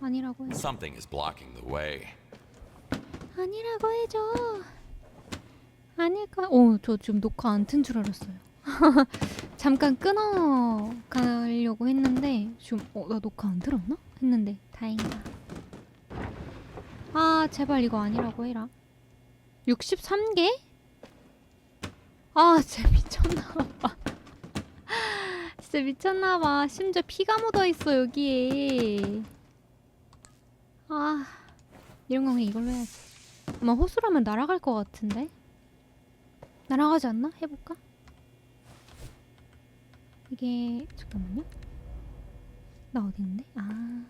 아니라고 해줘. Something is blocking the way. 아니라고 해줘. 아닐까? 오, 저 지금 녹화 안 튼 줄 알았어요. 잠깐 끊어 가려고 했는데 지금 어, 나 녹화 안 들었나? 했는데 다행이다. 아, 제발 이거 아니라고 해라. 63개? 아, 진짜 미쳤나봐. 진짜 미쳤나봐. 심지어 피가 묻어 있어 여기에. 아, 이런 거 그냥 이걸로 해야지. 아마 호수라면 날아갈 것 같은데? 날아가지 않나? 해볼까? 이게 잠깐만요. 나 어디 있는데? 아,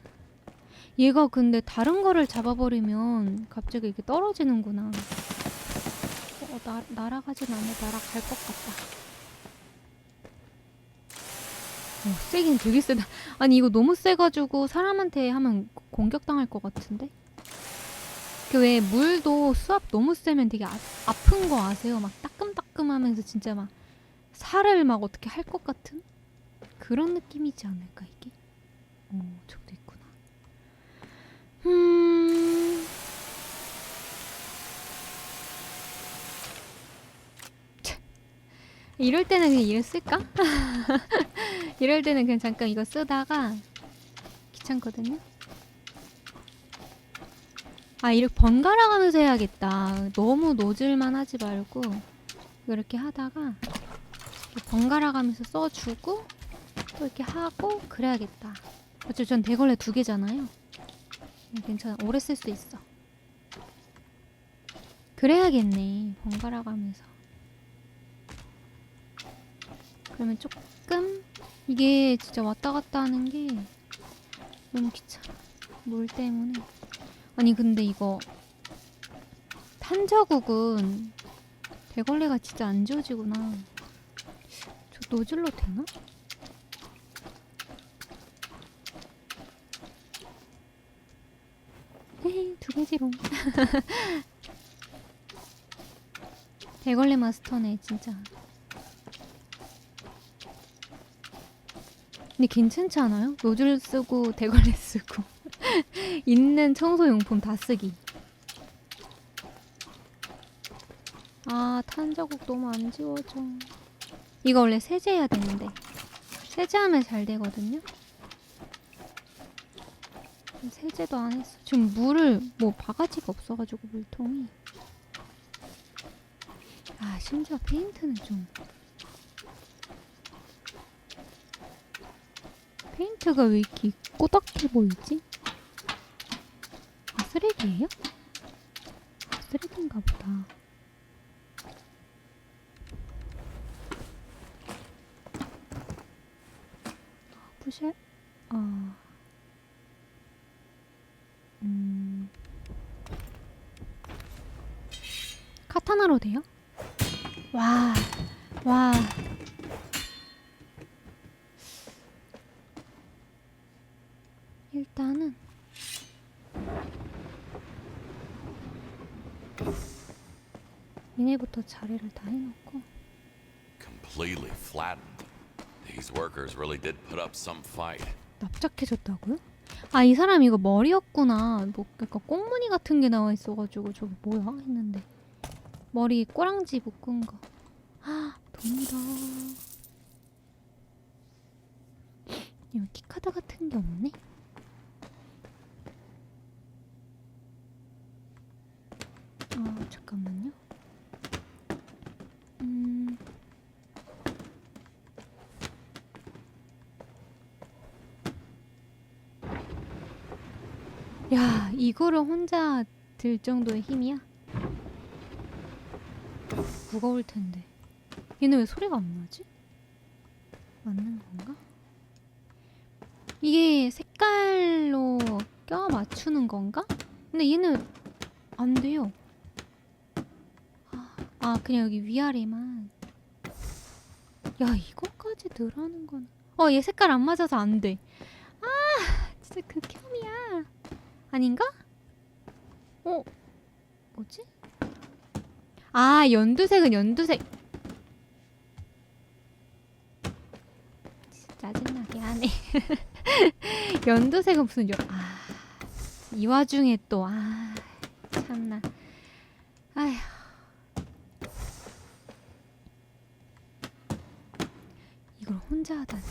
얘가 근데 다른 거를 잡아버리면 갑자기 이렇게 떨어지는구나. 어, 나, 날아가진 않아. 날아갈 것 같다. 어, 세긴 되게 세다. 아니 이거 너무 세가지고 사람한테 하면 공격당할 것 같은데? 그 왜 물도 수압 너무 세면 되게 아, 아픈 거 아세요? 막 따끔따끔하면서 진짜 막 살을 막 어떻게 할 것 같은 그런 느낌이지 않을까 이게? 어 저기도 있구나. 음. 차. 이럴 때는 그냥 이를 쓸까? 이럴 때는 그냥 잠깐 이거 쓰다가 귀찮거든요. 아 이렇게 번갈아 가면서 해야겠다. 너무 노즐만 하지 말고 이렇게 하다가 이렇게 번갈아 가면서 써주고 또 이렇게 하고 그래야겠다. 어차피 전 대걸레 두 개잖아요. 음, 괜찮아. 오래 쓸 수 있어. 그래야겠네. 번갈아 가면서. 그러면 조금 이게 진짜 왔다 갔다 하는 게 너무 귀찮아. 물 때문에. 아니 근데 이거 탄자국은 대걸레가 진짜 안 지워지구나. 저 노즐로 되나? 헤헤 두 개지롱. 대걸레 마스터네 진짜. 근데 괜찮지 않아요? 노즐 쓰고 대걸레 쓰고 있는 청소용품 다 쓰기. 아 탄자국 너무 안 지워져. 이거 원래 세제해야 되는데 세제하면 잘 되거든요. 세제도 안 했어. 지금 물을 뭐 바가지가 없어가지고 물통이. 아 심지어 페인트는 좀 페인트가 왜 이렇게 꼬닥해 보이지? 아, 쓰레기예요? 아, 쓰레기인가 보다. 부셔? 어. 음. 카타나로 돼요? 와. 와. 일단은 얘네부터 자리를 다 해놓고 Completely flattened. These workers really did put up some fight. 납작해졌다고요? 아 이 사람 이거 머리였구나 뭐 약간 꽁무니 같은 게 나와 있어가지고 저거 뭐야 했는데 머리 꼬랑지 묶은 거 아, 돈이다 이거 키카드 같은 게 없네? 아 잠깐만요 음 야, 이거를 혼자 들 정도의 힘이야? 무거울 텐데. 얘는 왜 소리가 안 나지? 맞는 건가? 이게 색깔로 껴 맞추는 건가? 근데 얘는 안 돼요. 아, 아 그냥 여기 위아래만. 야, 이거까지 늘하는 건. 어, 얘 색깔 안 맞아서 안 돼. 아, 진짜 극혐이야. 아닌가? 어? 뭐지? 아, 연두색은 연두색. 진짜 짜증나게 하네. 연두색은 무슨 연... 아... 이 와중에 또 아 참나 아휴 이걸 혼자 하다니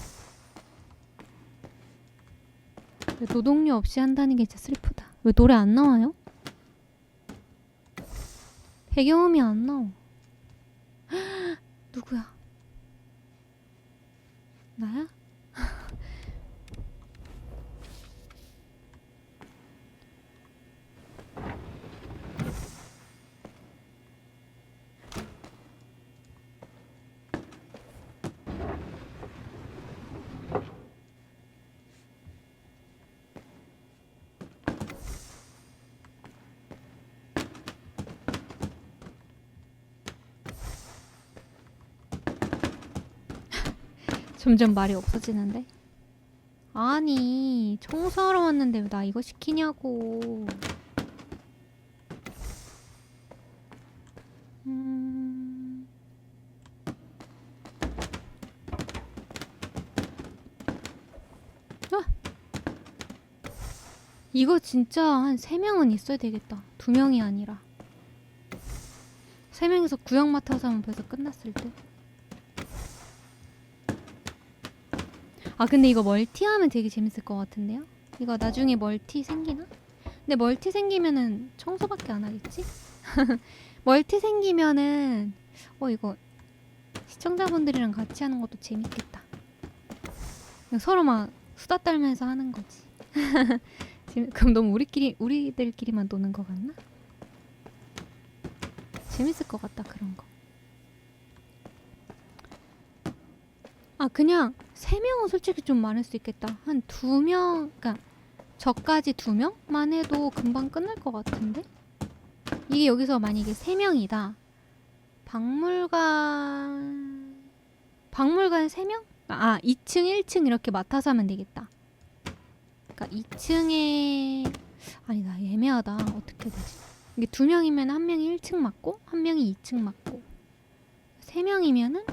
왜 노동요 없이 한다는 게 진짜 슬프다 왜 노래 안 나와요? 배경음이 안 나와 누구야? 나야? 점점 말이 없어지는데? 아니, 청소하러 왔는데 왜 나 이거 시키냐고. 음... 아! 이거 진짜 한 3명은 있어야 되겠다. 2명이 아니라. 3명이서 구역 맡아서 하면 벌써 끝났을 듯. 아 근데 이거 멀티 하면 되게 재밌을 것 같은데요? 이거 나중에 멀티 생기나? 근데 멀티 생기면은 청소밖에 안 하겠지? 멀티 생기면은 어 이거 시청자분들이랑 같이 하는 것도 재밌겠다. 서로 막 수다 떨면서 하는 거지. 그럼 너무 우리끼리 우리들끼리만 노는 것 같나? 재밌을 것 같다 그런 거. 아 그냥 세 명은 솔직히 좀 많을 수 있겠다. 한 두 명, 그러니까 저까지 두 명만 해도 금방 끝날 것 같은데? 이게 여기서 만약에 세 명이다. 박물관 박물관 세 명? 아 2층, 1층 이렇게 맡아서 하면 되겠다. 그러니까 2층에 아니다 애매하다. 어떻게 되지? 이게 두 명이면 한 명이 1층 맡고 한 명이 2층 맡고 세 명이면은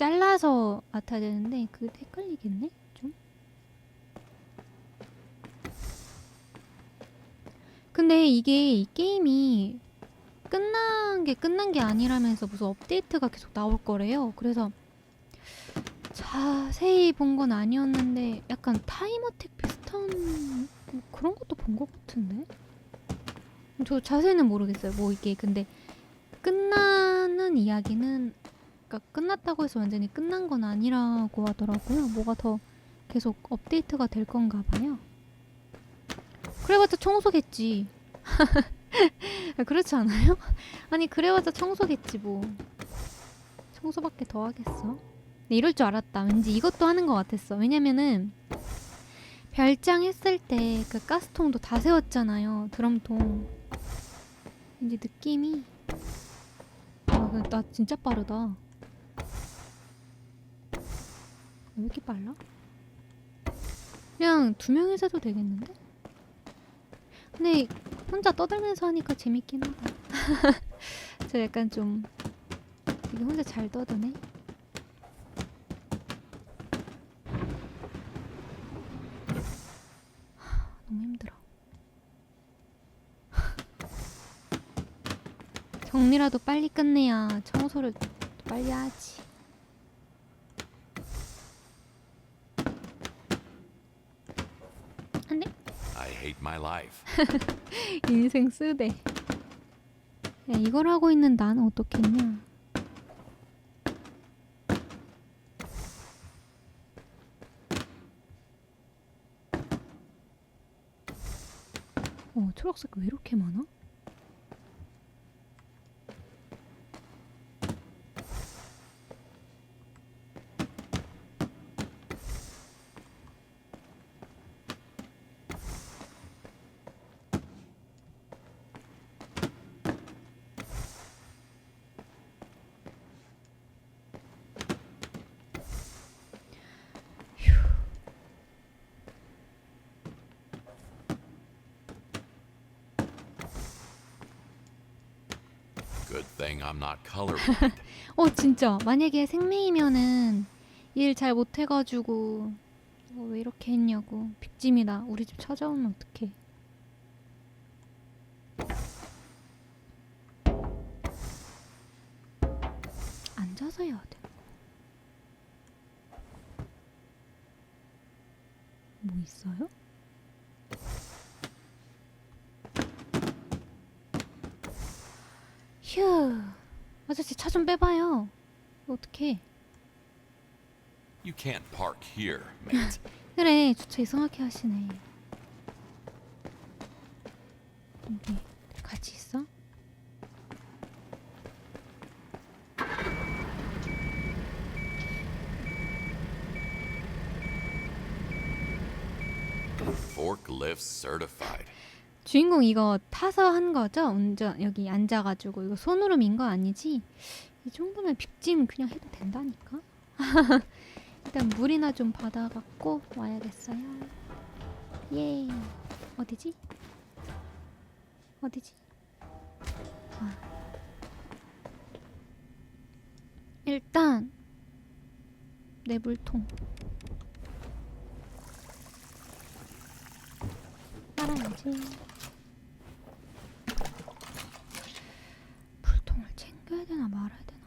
잘라서 맡아야 되는데 그게 헷갈리겠네 좀. 근데 이게 이 게임이 끝난 게 끝난 게 아니라면서 무슨 업데이트가 계속 나올 거래요. 그래서 자세히 본 건 아니었는데 약간 타임어택 비슷한 뭐 그런 것도 본 것 같은데. 저 자세는 모르겠어요. 뭐 이게 근데 끝나는 이야기는 그러니까 끝났다고 해서 완전히 끝난 건 아니라고 하더라고요. 뭐가 더 계속 업데이트가 될 건가 봐요. 그래봤자 청소겠지. 그렇지 않아요? 아니 그래봤자 청소겠지 뭐. 청소밖에 더 하겠어. 근데 이럴 줄 알았다. 왠지 이것도 하는 것 같았어. 왜냐면은 별장 했을 때 그 가스통도 다 세웠잖아요. 드럼통. 왠지 느낌이 아, 근데 나 진짜 빠르다. 왜 이렇게 빨라? 그냥 두 명이서 해도 되겠는데? 근데 혼자 떠들면서 하니까 재밌긴 하다. 저 약간 좀 이게 혼자 잘 떠드네. 하, 너무 힘들어. 정리라도 빨리 끝내야 청소를 빨리 하지. 안 돼. I hate my life. 인생 쓰대. 야, 이걸 하고 있는 나는 어떻겠냐? 어, 초록색 왜 이렇게 많아? 어 진짜 만약에 생매이면은 일 잘 못해가지고 어, 왜 이렇게 했냐고. 빅짐이다. 우리 집 찾아오면 어떡해. 앉아서 해야 돼. 뭐 있어요? 휴. 아저씨 차 좀 빼봐요. 어떡해. You can't park here, mate. 그래 주차 이상하게 하시네 여기 같이 있어? Forklift certified. 주인공 이거 타서 한 거죠? 운전 여기 앉아가지고 이거 손으로 민 거 아니지? 이 정도면 빅짐 그냥 해도 된다니까 일단 물이나 좀 받아갖고 와야겠어요 예 어디지? 어디지? 아. 일단 내 물통 빨아야지 물통을 챙겨야 되나 말아야 되나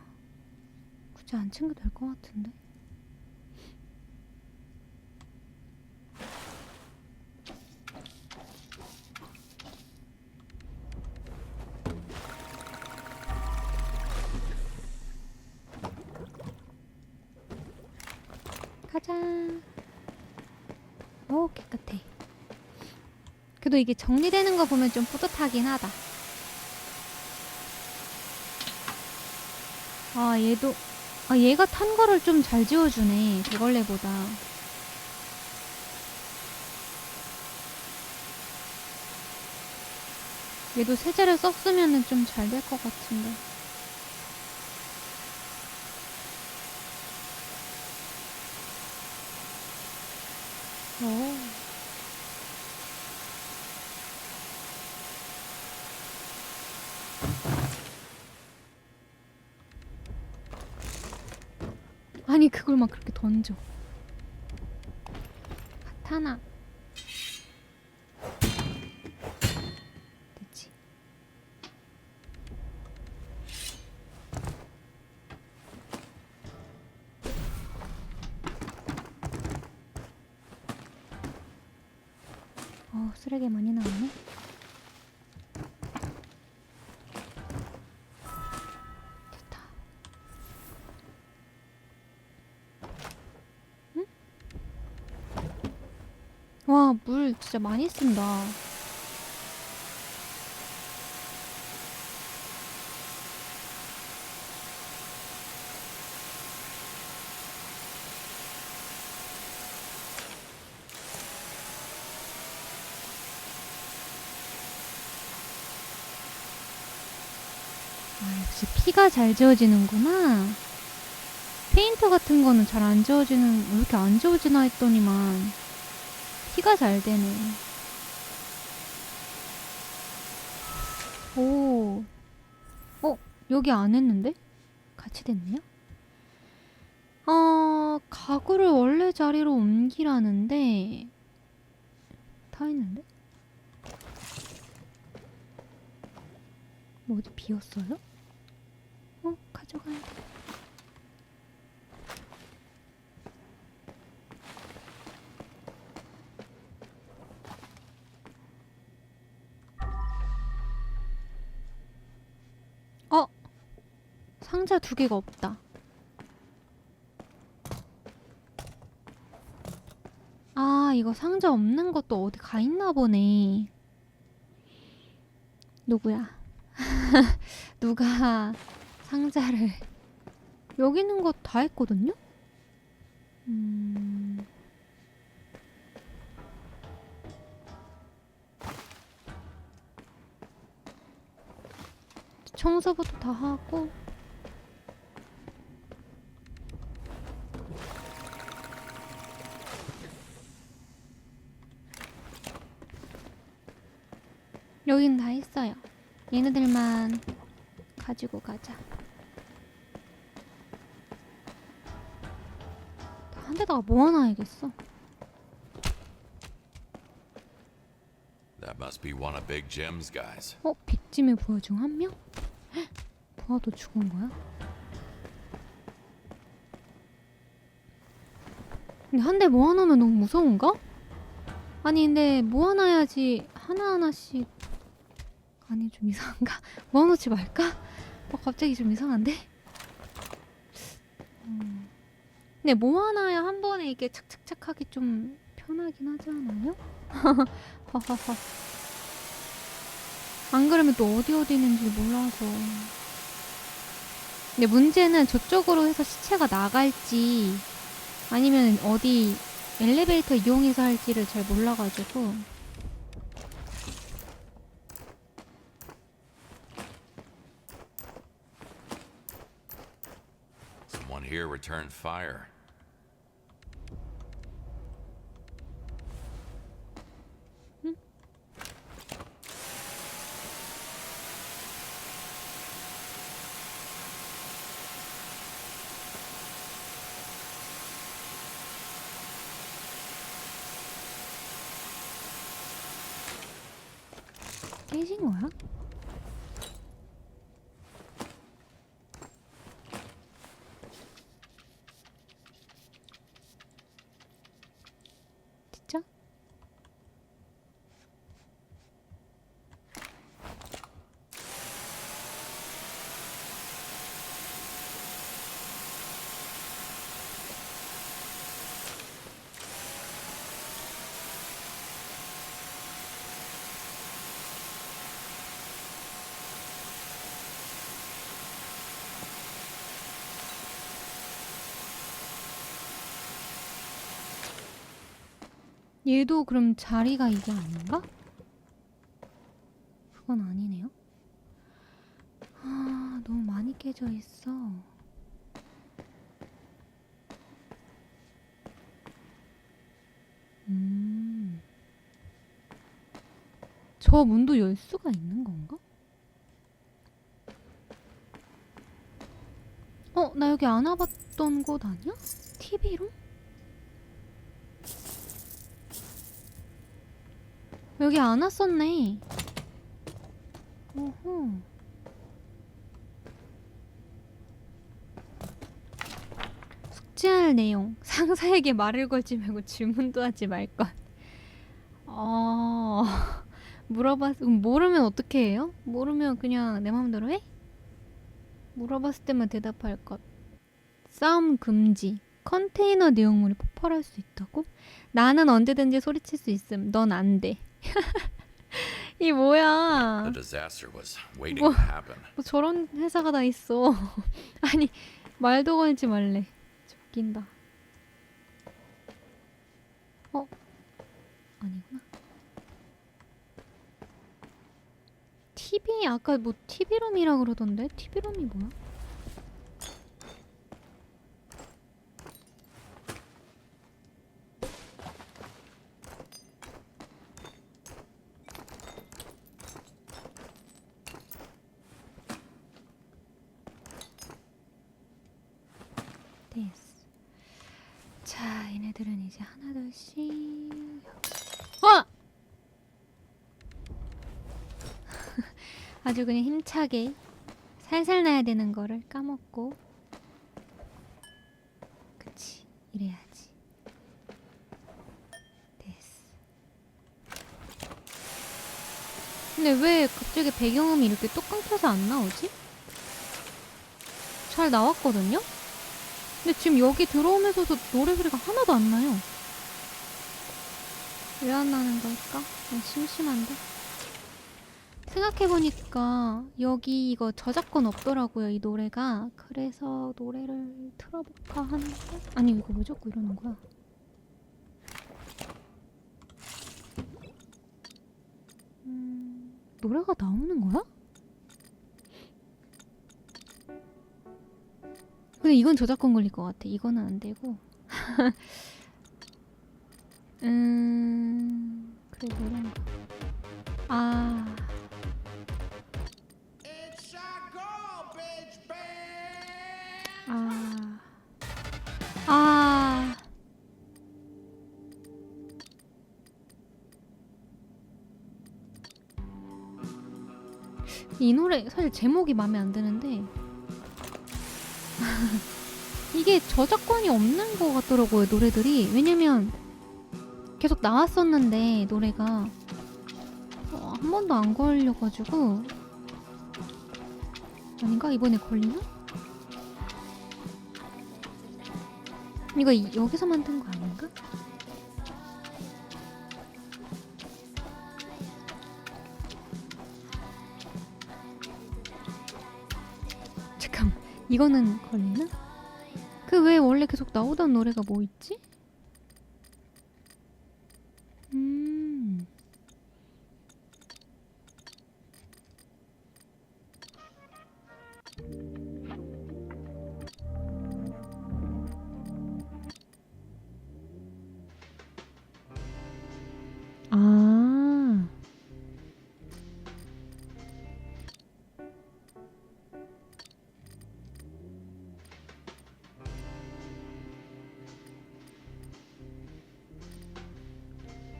굳이 안 챙겨도 될것 같은데? 가자. 오 깨끗해. 그래도 이게 정리되는 거 보면 좀 뿌듯하긴 하다. 아, 얘도, 아, 얘가 탄 거를 좀 잘 지워주네. 대걸레보다. 얘도 세제를 썼으면 좀 잘 될 것 같은데. 오. 아니 그걸 막 그렇게 던져. 카타나? 됐지. 어 쓰레기 많이 나오네 물 진짜 많이 쓴다. 아, 역시 피가 잘 지워지는구나. 페인트 같은 거는 잘 안 지워지는, 왜 이렇게 안 지워지나 했더니만. 피가 잘 되네. 오. 어, 여기 안 했는데? 같이 됐네요? 어, 가구를 원래 자리로 옮기라는데, 다 했는데? 뭐 어디 비었어요? 어, 가져가야 돼. 어! 상자 두 개가 없다. 아, 이거 상자 없는 것도 어디 가 있나 보네. 누구야? 누가 상자를 여기 있는 거 다 했거든요? 음... 청소부터 다 하고 여긴 다 했어요. 얘네들만 가지고 가자. 한 대다가 뭐 모아놔야겠어. That must be one of Big Jim's guys. 어? 빅짐의 부하 중 한 명? 헉, 부하도 죽은 거야? 근데 한 대 모아놓으면 뭐 너무 무서운가? 아니 근데 뭐 모아놔야지 하나하나씩 아니 좀 이상한가? 모아놓지 말까? 어 갑자기 좀 이상한데? 음. 근데 모아놔야 한 번에 이게 착착착 하기 좀 편하긴 하지 않아요? 하하하 안 그러면 또 어디 어디 있는지 몰라서. 근데 문제는 저쪽으로 해서 시체가 나갈지 아니면 어디 엘리베이터 이용해서 할지를 잘 몰라가지고. Someone here returned fire. 깨진 거야? 진짜? 얘도 그럼 자리가 이게 아닌가? 그건 아니네요. 아, 너무 많이 깨져 있어. 음. 저 문도 열 수가 있는 건가? 어, 나 여기 안 와봤던 곳 아니야? TV로? 여기 안 왔었네. 오호. 숙제할 내용. 상사에게 말을 걸지 말고 질문도 하지 말 것. 어. 물어봤, 음, 모르면 어떻게 해요? 모르면 그냥 내 마음대로 해? 물어봤을 때만 대답할 것. 싸움 금지. 컨테이너 내용물이 폭발할 수 있다고? 나는 언제든지 소리칠 수 있음. 넌 안 돼. 이 뭐야? The disaster was waiting Wha- to happen. 뭐 저런 회사가 다 있어. 아니 말도 걸지 말래. 웃긴다. 어? 아니구나. TV 아까 뭐 TV룸이라 그러던데 TV룸이 뭐야? 됐어. 자, 얘네들은 이제 하나둘씩. 어! 아주 그냥 힘차게 살살 나야 되는 거를 까먹고. 그치, 이래야지. 됐어. 근데 왜 갑자기 배경음이 이렇게 또 끊겨서 안 나오지? 잘 나왔거든요? 근데 지금 여기 들어오면서도 노래 소리가 하나도 안 나요. 왜 안 나는 걸까? 아, 심심한데. 생각해보니까 여기 이거 저작권 없더라고요, 이 노래가. 그래서 노래를 틀어볼까 하는데. 아니, 이거 왜 자꾸 이러는 거야? 음, 노래가 나오는 거야? 근데 이건 저작권 걸릴 것 같아. 이거는 안 되고. 음, 그래 노래인가. 아. 아, 아. 이 노래 사실 제목이 마음에 안 드는데 이게 저작권이 없는 것 같더라고요 노래들이 왜냐면 계속 나왔었는데 노래가 어, 한 번도 안 걸려가지고 아닌가 이번에 걸리나? 이거 이- 여기서 만든 거 아닌가? 이거는 걸리나? 그왜 원래 계속 나오던 노래가 뭐 있지?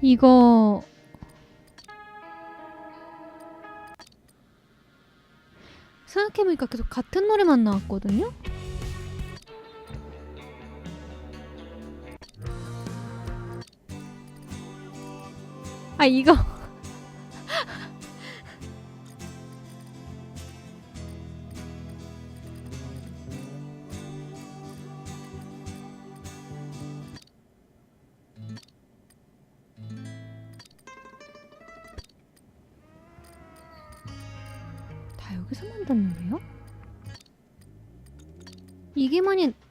이거 생각해보니까 계속 같은 노래만 나왔거든요? 아 이거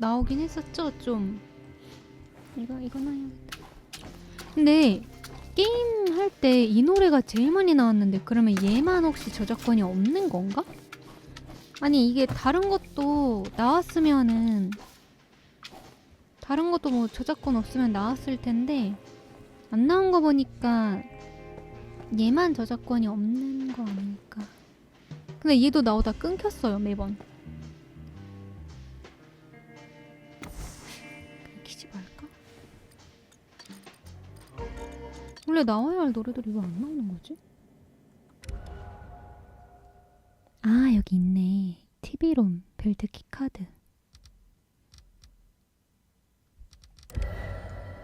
나오긴 했었죠 좀. 이거 이거나 해야겠다. 근데 게임 할 때 이 노래가 제일 많이 나왔는데 그러면 얘만 혹시 저작권이 없는 건가? 아니 이게 다른 것도 나왔으면은 다른 것도 뭐 저작권 없으면 나왔을 텐데 안 나온 거 보니까 얘만 저작권이 없는 거 아닐까? 근데 얘도 나오다 끊겼어요 매번 원래 나와야 할 노래들이 왜 안 나오는 거지? 아 여기 있네 TV롬 벨트 키카드